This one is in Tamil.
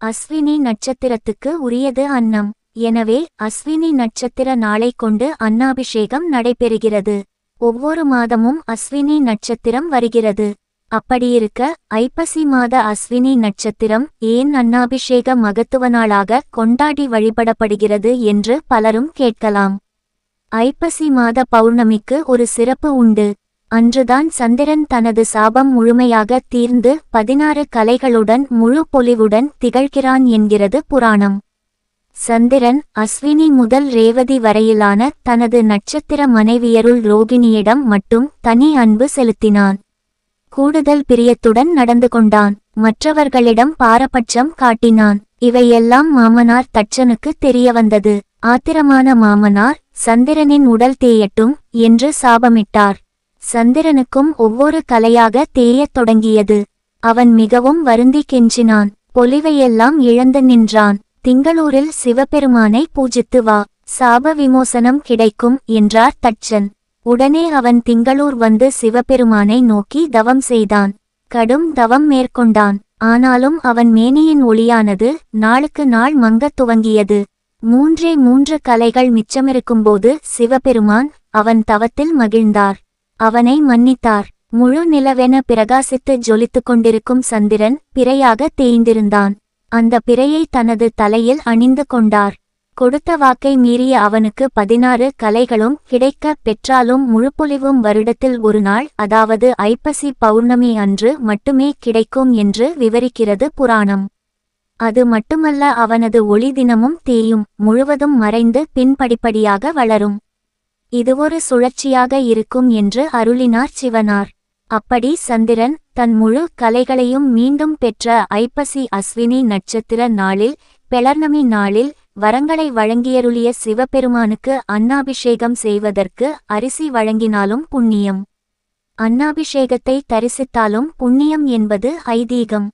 அஸ்வினி நட்சத்திரத்துக்கு உரியது அன்னம். எனவே அஸ்வினி நட்சத்திர நாளை கொண்டு அன்னாபிஷேகம் நடைபெறுகிறது. ஒவ்வொரு மாதமும் அஸ்வினி நட்சத்திரம் வருகிறது. அப்படியிருக்க ஐப்பசி மாத அஸ்வினி நட்சத்திரம் ஏன் அன்னாபிஷேக மகத்துவ நாளாக கொண்டாடி வழிபடப்படுகிறது என்று பலரும் கேட்கலாம். ஐப்பசி மாத பௌர்ணமிக்கு ஒரு சிறப்பு உண்டு. அன்றுதான் சந்திரன் தனது சாபம் முழுமையாக தீர்ந்து பதினாறு கலைகளுடன் முழு பொலிவுடன் திகழ்கிறான் என்கிறது புராணம். சந்திரன் அஸ்வினி முதல் ரேவதி வரையிலான தனது நட்சத்திர மனைவியருள் ரோகிணியிடம் மட்டும் தனி அன்பு செலுத்தினான். கூடுதல் பிரியத்துடன் நடந்து கொண்டான். மற்றவர்களிடம் பாரபட்சம் காட்டினான். இவையெல்லாம் மாமனார் தட்சனுக்கு தெரியவந்தது. ஆத்திரமான மாமனார் சந்திரனின் உடல் தேயட்டும் என்று சாபமிட்டார். சந்திரனுக்கும் ஒவ்வொரு கலையாக தேயத் தொடங்கியது. அவன் மிகவும் வருந்தி கெஞ்சினான். பொலிவையெல்லாம் இழந்து நின்றான். திங்களூரில் சிவபெருமானை பூஜித்து வா. சாப விமோசனம் கிடைக்கும் என்றார் தட்சன். உடனே அவன் திங்களூர் வந்து சிவபெருமானை நோக்கி தவம் செய்தான். கடும் தவம் மேற்கொண்டான். ஆனாலும் அவன் மேனியின் ஒளியானது நாளுக்கு நாள் மங்கத் துவங்கியது. மூன்றே மூன்று கலைகள் மிச்சமிருக்கும்போது சிவபெருமான் அவன் தவத்தில் மகிழ்ந்தார். அவனை மன்னித்தார். முழு நிலவென பிரகாசித்து ஜொலித்துக் கொண்டிருக்கும் சந்திரன் பிறையாக தேய்ந்திருந்தான். அந்த பிறையை தனது தலையில் அணிந்து கொண்டார். கொடுத்த வாக்கை மீறிய அவனுக்கு பதினாறு கலைகளும் கிடைக்க பெற்றாலும் முழுப்பொலிவும் வருடத்தில் ஒரு நாள் அதாவது ஐப்பசி பௌர்ணமி அன்று மட்டுமே கிடைக்கும் என்று விவரிக்கிறது புராணம். அது மட்டுமல்ல அவனது ஒளி தினமும் தேயும் முழுவதும் மறைந்து பின்படிப்படியாக வளரும். இது ஒரு சுழற்சியாக இருக்கும் என்று அருளினார் சிவனார். அப்படி சந்திரன் தன் முழு கலைகளையும் மீண்டும் பெற்ற ஐப்பசி அஸ்வினி நட்சத்திர நாளில் பெளர்ணமி நாளில் வரங்களை வழங்கியருளிய சிவபெருமானுக்கு அன்னாபிஷேகம் செய்வதற்கு அரிசி வழங்கினாலும் புண்ணியம். அன்னாபிஷேகத்தை தரிசித்தாலும் புண்ணியம் என்பது ஐதீகம்.